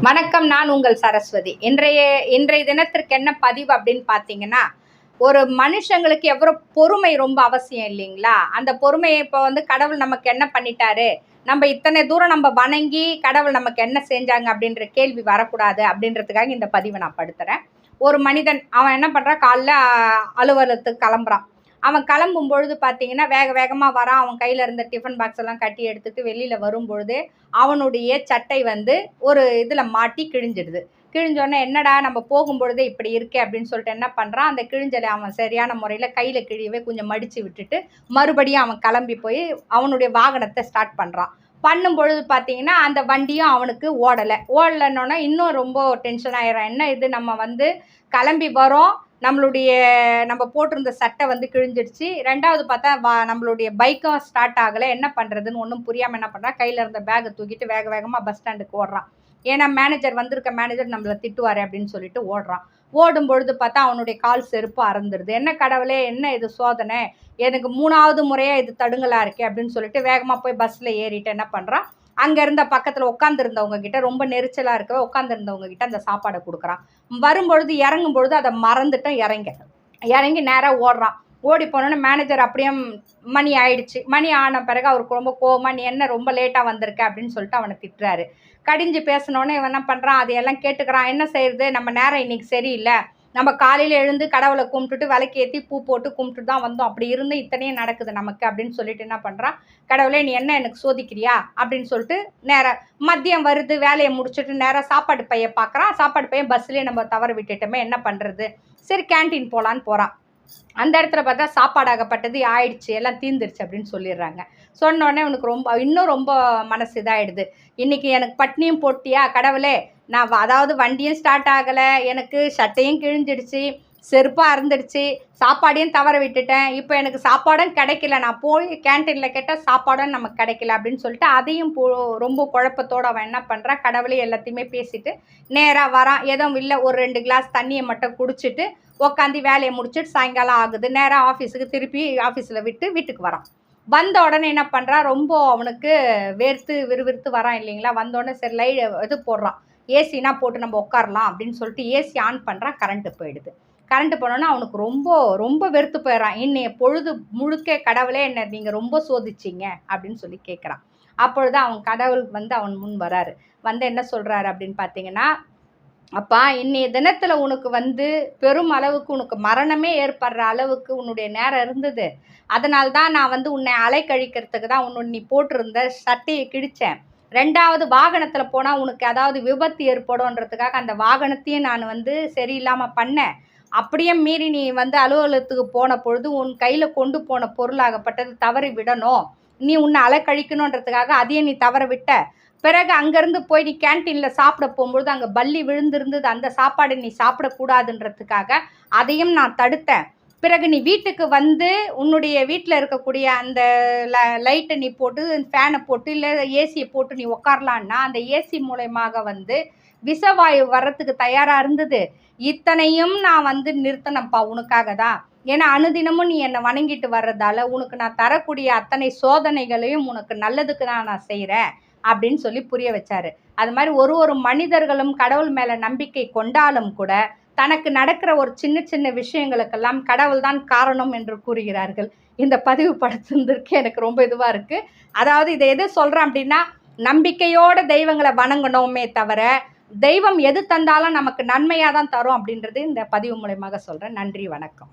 வணக்கம் நான் உங்கள் சரஸ்வதி. இன்றைய இன்றைய தினத்திற்கு என்ன பதிவு அப்படின்னு பார்த்தீங்கன்னா ஒரு மனுஷங்களுக்கு எவ்வளோ பொறுமை ரொம்ப அவசியம் இல்லைங்களா? அந்த பொறுமையை இப்போ வந்து கடவுள் நமக்கு என்ன பண்ணிட்டாரு? நம்ம இத்தனை தூரம் நம்ம வணங்கி கடவுள் நமக்கு என்ன செஞ்சாங்க அப்படின்ற கேள்வி வரக்கூடாது அப்படின்றதுக்காக இந்த பதிவை நான் படுத்துகிறேன் ஒரு மனிதன் அவன் என்ன பண்ணுறான் காலைல அலுவலகத்துக்கு கிளம்புறான். அவன் கிளம்பும் பொழுது பார்த்தீங்கன்னா வேக வேகமாக வரான். அவன் கையில் இருந்த டிஃபன் பாக்ஸ் எல்லாம் கட்டி எடுத்துட்டு வெளியில் வரும்பொழுது அவனுடைய சட்டை வந்து ஒரு இதில் மாட்டி கிழிஞ்சிடுது. கிழிஞ்சோடனே என்னடா நம்ம போகும்பொழுதே இப்படி இருக்கே அப்படின்னு சொல்லிட்டு என்ன பண்ணுறான் அந்த கிழிஞ்சலை அவன் சரியான முறையில் கையில் கிழியவே கொஞ்சம் மடித்து விட்டுட்டு மறுபடியும் அவன் கிளம்பி போய் அவனுடைய வாகனத்தை ஸ்டார்ட் பண்ணுறான் பண்ணும் பொழுது பார்த்தீங்கன்னா அந்த வண்டியும் அவனுக்கு ஓடலை. ஓடலைன்னொன்னா இன்னும் ரொம்ப டென்ஷன் ஆயிடும் என்ன இது நம்ம வந்து கிளம்பி வரோம். நம்மளுடைய நம்ம போட்டிருந்த சட்டை வந்து கிழிஞ்சிடுச்சு. ரெண்டாவது பார்த்தா வா நம்மளுடைய பைக்கும் ஸ்டார்ட் ஆகலை. என்ன பண்ணுறதுன்னு ஒன்றும் புரியாமல் என்ன பண்ணுறான் கையில் இருந்த பேக்கை தூக்கிட்டு வேக வேகமாக பஸ் ஸ்டாண்டுக்கு ஓடுறான் ஏன்னா மேனேஜர் வந்திருக்க மேனேஜர் நம்மளை திட்டுவார் அப்படின்னு சொல்லிட்டு ஓடுறான். ஓடும் பொழுது பார்த்தா அவனுடைய கால் செருப்பு அறந்துடுது என்ன கடவுளே என்ன இது சோதனை? எனக்கு மூணாவது முறையாக இது தடுங்கலாக இருக்கே? அப்படின்னு சொல்லிட்டு வேகமாக போய் பஸ்ஸில் ஏறிட்டு என்ன பண்ணுறான் அங்கே இருந்த பக்கத்தில் உட்காந்துருந்தவங்க கிட்ட ரொம்ப நெரிச்சலாக இருக்கவே உட்காந்துருந்தவங்க கிட்ட அந்த சாப்பாடை கொடுக்குறான். வரும்பொழுது இறங்கும் பொழுது அதை மறந்துட்டும் இறங்க. இறங்கி நேராக ஓடுறான். ஓடி போனோன்னு மேனேஜர் அப்படியே மணி ஆயிடுச்சு. மணி ஆன பிறகு அவருக்கு ரொம்ப கோவமாக நீ என்ன ரொம்ப லேட்டாக வந்திருக்க? அப்படின்னு சொல்லிட்டு அவனை திட்டுறாரு. கடிஞ்சு பேசினோன்னே இவன் என்ன பண்ணுறான் அதையெல்லாம் கேட்டுக்கிறான். என்ன செய்யறது நம்ம நேரம் இன்னைக்கு சரியில்லை. நம்ம காலையில் எழுந்து கடவுளை கும்பிட்டுட்டு விலைக்கு ஏற்றி பூ போட்டு கும்பிட்டுட்டு தான் வந்தோம். அப்படி இருந்து இத்தனையும் நடக்குது நமக்கு. அப்படின்னு சொல்லிட்டு என்ன பண்ணுறான் கடவுளே நீ என்ன எனக்கு சோதிக்கிறியா? அப்படின்னு சொல்லிட்டு நேராக மதியம் வருது. வேலையை முடிச்சுட்டு நேராக சாப்பாடு பையன் பார்க்குறான் சாப்பாடு பையன் பஸ்லேயே நம்ம தவற விட்டுட்டோமே என்ன பண்ணுறது சரி கேன்டீன் போகலான்னு போகிறான் அந்த இடத்துல பார்த்தா சாப்பாடாகப்பட்டது ஆயிடுச்சு எல்லாம் தீந்துருச்சு அப்படின்னு சொல்லிடுறாங்க. சொன்னோடனே உனக்கு ரொம்ப இன்னும் ரொம்ப மனசு இதாகிடுது இன்றைக்கி எனக்கு பட்னியும் போட்டியா? கடவுளே நான் அதாவது வண்டியும் ஸ்டார்ட் ஆகலை. எனக்கு சட்டையும் கிழிஞ்சிடுச்சு. செருப்பாக இருந்துடுச்சு சாப்பாடையும் தவற விட்டுட்டேன். இப்போ எனக்கு சாப்பாடும் கிடைக்கல. நான் போய் கேன்டீனில் கேட்டால் சாப்பாடும் நமக்கு கிடைக்கல அப்படின்னு சொல்லிட்டு அதையும் போ ரொம்ப குழப்பத்தோடு அவன் என்ன பண்ணுறான் கடவுளே எல்லாத்தையுமே பேசிட்டு நேராக வரான் எதுவும் இல்லை. ஒரு ரெண்டு கிளாஸ் தண்ணியை மட்டும் குடிச்சிட்டு உட்காந்து வேலையை முடிச்சுட்டு சாயங்காலம் ஆகுது. நேராக ஆஃபீஸுக்கு திருப்பி ஆஃபீஸில் விட்டு வீட்டுக்கு வரான். வந்த உடனே என்ன பண்ணுறான் ரொம்ப அவனுக்கு வேர்த்து விறுவிறுத்து வரான் இல்லைங்களா? வந்தோடனே சரி லை இது போடுறான். ஏசினா போட்டு நம்ம உட்காரலாம் அப்படின்னு சொல்லிட்டு ஏசி ஆன் பண்ணுறான் கரண்ட்டு போயிடுது. கரண்ட்டு போனோன்னா அவனுக்கு ரொம்ப ரொம்ப வெறுத்து போயிடறான். என்னைய பொழுது முழுக்க கடவுளே என்ன நீங்கள் ரொம்ப சோதிச்சிங்க அப்படின்னு சொல்லி கேட்குறான் அப்பொழுது அவன் கடவுள் வந்து அவன் முன் வராரு. வந்து என்ன சொல்கிறாரு அப்படின்னு பார்த்தீங்கன்னா அப்பா இன்னைய தினத்தில் உனக்கு வந்து பெரும் அளவுக்கு உனக்கு மரணமே ஏற்படுற அளவுக்கு உன்னுடைய நேரம் இருந்தது. அதனால தான் நான் வந்து உன்னை அலைக்கழிக்கிறதுக்கு தான் உன்னை நீ போட்டிருந்த சட்டையை கிழிச்சேன். ரெண்டாவது வாகனத்தில் போனால் உனக்கு அதாவது விபத்து ஏற்படும்ன்றதுக்காக அந்த வாகனத்தையும் நான் வந்து சரியில்லாமல் பண்ணேன். அப்படியே மீறி நீ வந்து அலுவலகத்துக்கு போன பொழுது உன் கையில் கொண்டு போன பொருளாகப்பட்டது தவறி விடணும். நீ உன்னை அலைக்கழிக்கணுன்றதுக்காக அதையும் நீ தவற விட்ட. பிறகு அங்கேருந்து போய் நீ கேன்டீனில் சாப்பிட போகும்பொழுது அங்கே பல்லி விழுந்திருந்தது. அந்த சாப்பாடு நீ சாப்பிடக்கூடாதுன்றதுக்காக அதையும் நான் தடுத்தேன். பிறகு நீ வீட்டுக்கு வந்து உன்னுடைய வீட்டில் இருக்கக்கூடிய அந்த ல லைட்டை நீ போட்டு ஃபேனை போட்டு இல்லை ஏசியை போட்டு நீ உக்காரலான்னா அந்த ஏசி மூலயமாக வந்து விஷவாயு வர்றதுக்கு தயாராக இருந்தது. இத்தனையும் நான் வந்து நிறுத்தினப்பா உனக்காக தான். ஏன்னா அனுதினமும் நீ என்னை வணங்கிட்டு வர்றதால உனக்கு நான் தரக்கூடிய அத்தனை சோதனைகளையும் உனக்கு நல்லதுக்கு தான் நான் செய்கிறேன் அப்படின்னு சொல்லி புரிய வச்சாரு. அது மாதிரி ஒரு ஒரு மனிதர்களும் கடவுள் மேலே நம்பிக்கை கொண்டாலும் கூட தனக்கு நடக்கிற ஒரு சின்ன சின்ன விஷயங்களுக்கெல்லாம் கடவுள் தான் காரணம் என்று கூறுகிறார்கள். இந்த பதிவு படுத்துறதுக்கு எனக்கு ரொம்ப இதுவாக இருக்குது அதாவது இதை எது சொல்கிறேன் அப்படின்னா நம்பிக்கையோட தெய்வங்களை வணங்கணுமே தவிர தெய்வம் எது தந்தாலும் நமக்கு நன்மையாக தான் தரும் அப்படின்றது இந்த பதிவு மூலயமாக சொல்கிறேன் நன்றி வணக்கம்.